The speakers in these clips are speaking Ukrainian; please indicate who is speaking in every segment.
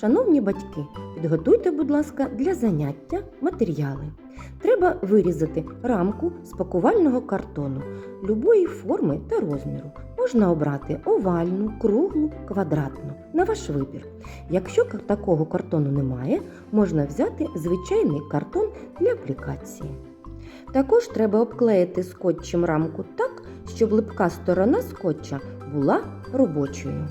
Speaker 1: Шановні батьки, підготуйте, будь ласка, для заняття матеріали. Треба вирізати рамку з пакувального картону любої форми та розміру. Можна обрати овальну, круглу, квадратну на ваш вибір. Якщо такого картону немає, можна взяти звичайний картон для аплікації. Також треба обклеїти скотчем рамку так, щоб липка сторона скотча була робочою.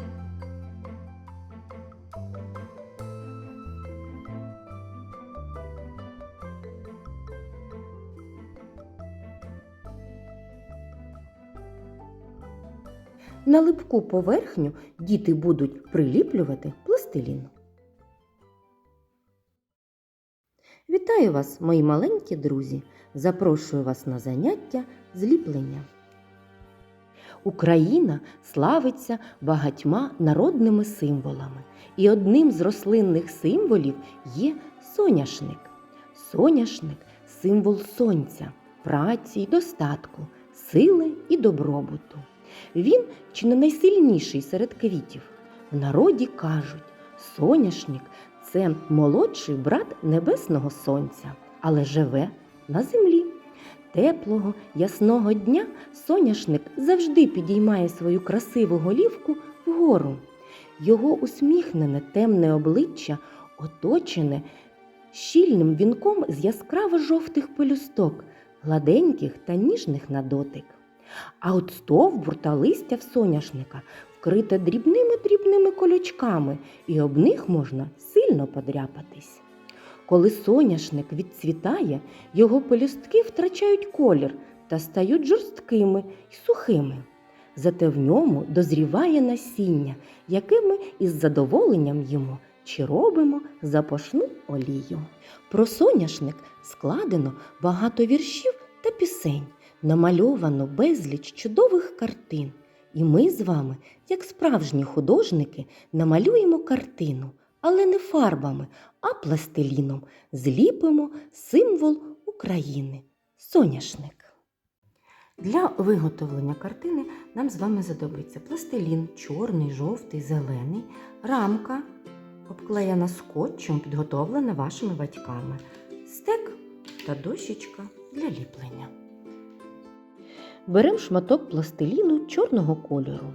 Speaker 1: На липку поверхню діти будуть приліплювати пластилін. Вітаю вас, мої маленькі друзі! Запрошую вас на заняття зліплення. Україна славиться багатьма народними символами, і одним з рослинних символів є соняшник. Соняшник символ сонця, праці й достатку, сили і добробуту. Він чи не найсильніший серед квітів. В народі кажуть, соняшник це молодший брат небесного сонця, але живе на землі. Теплого, ясного дня соняшник завжди підіймає свою красиву голівку вгору. Його усміхнене темне обличчя оточене щільним вінком з яскраво жовтих пелюсток, гладеньких та ніжних на дотик. А от стовбур та листя в соняшника вкрите дрібними-дрібними колючками, і об них можна сильно подряпатись. Коли соняшник відцвітає, його пелюстки втрачають колір та стають жорсткими й сухими. Зате в ньому дозріває насіння, яке ми із задоволенням їмо чи робимо запашну олію. Про соняшник складено багато віршів та пісень, намальовано безліч чудових картин. І ми з вами, як справжні художники, намалюємо картину, але не фарбами, а пластиліном зліпимо символ України соняшник. Для виготовлення картини нам з вами знадобиться пластилін чорний, жовтий, зелений, рамка обклеєна скотчем, підготовлена вашими батьками, стек та дощечка для ліплення. Беремо шматок пластиліну чорного кольору,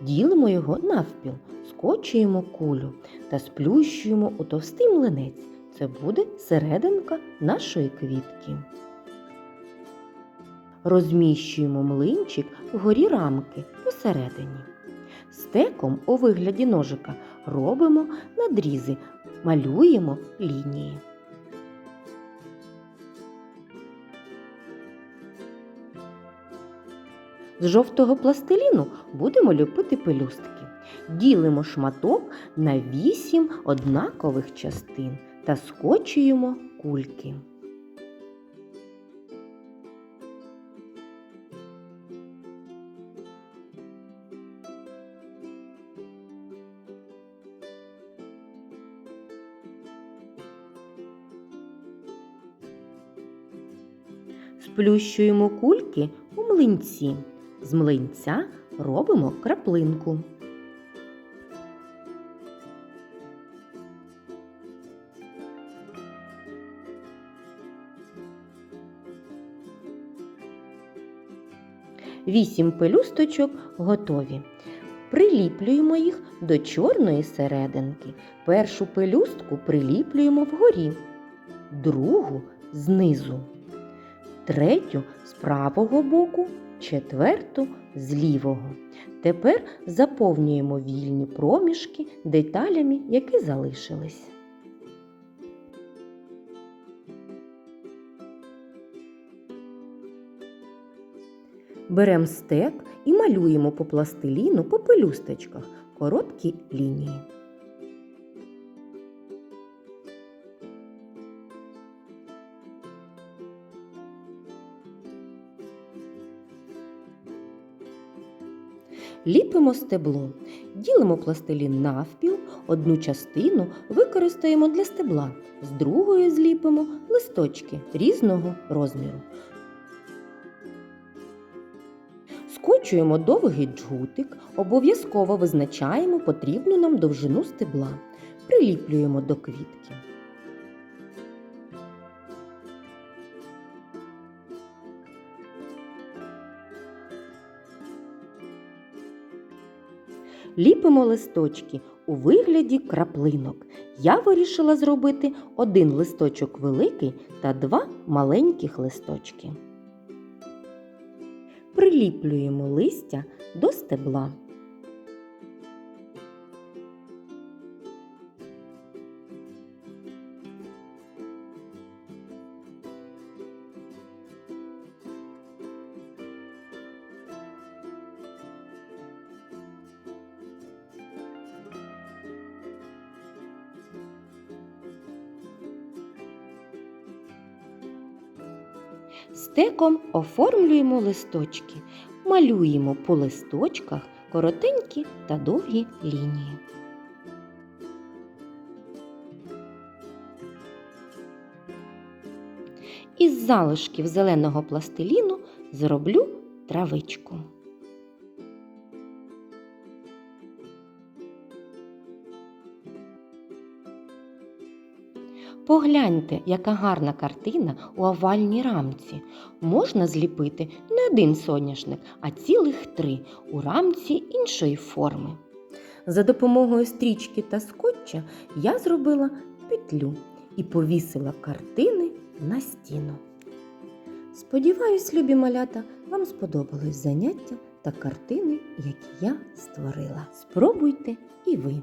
Speaker 1: ділимо його навпіл, скочуємо кулю та сплющуємо у товстий млинець. Це буде серединка нашої квітки. Розміщуємо млинчик вгорі рамки посередині. Стеком у вигляді ножика робимо надрізи, малюємо лінії. З жовтого пластиліну будемо ліпити пелюстки. Ділимо шматок на вісім однакових частин та скочуємо кульки. Сплющуємо кульки у млинці. З млинця робимо краплинку. Вісім пелюсточок готові. Приліплюємо їх до чорної серединки. Першу пелюстку приліплюємо вгорі, другу знизу, третю з правого боку, четверту з лівого. Тепер заповнюємо вільні проміжки деталями, які залишились. Беремо стек і малюємо по пластиліну по пелюсточках короткі лінії. Ліпимо стебло, ділимо пластилін навпіл, одну частину використаємо для стебла, з другої зліпимо листочки різного розміру. Скочуємо довгий джгутик, обов'язково визначаємо потрібну нам довжину стебла. приліплюємо до квітки. Ліпимо листочки у вигляді краплинок. Я вирішила зробити один листочок великий та два маленьких листочки. Приліплюємо листя до стебла. Стеком оформлюємо листочки, малюємо по листочках коротенькі та довгі лінії. Із залишків зеленого пластиліну зроблю травичку. Погляньте, яка гарна картина у овальній рамці. Можна зліпити не один соняшник, а цілих три у рамці іншої форми. За допомогою стрічки та скотча я зробила петлю і повісила картини на стіну. Сподіваюсь, любі малята, вам сподобалось заняття та картини, які я створила. Спробуйте і ви.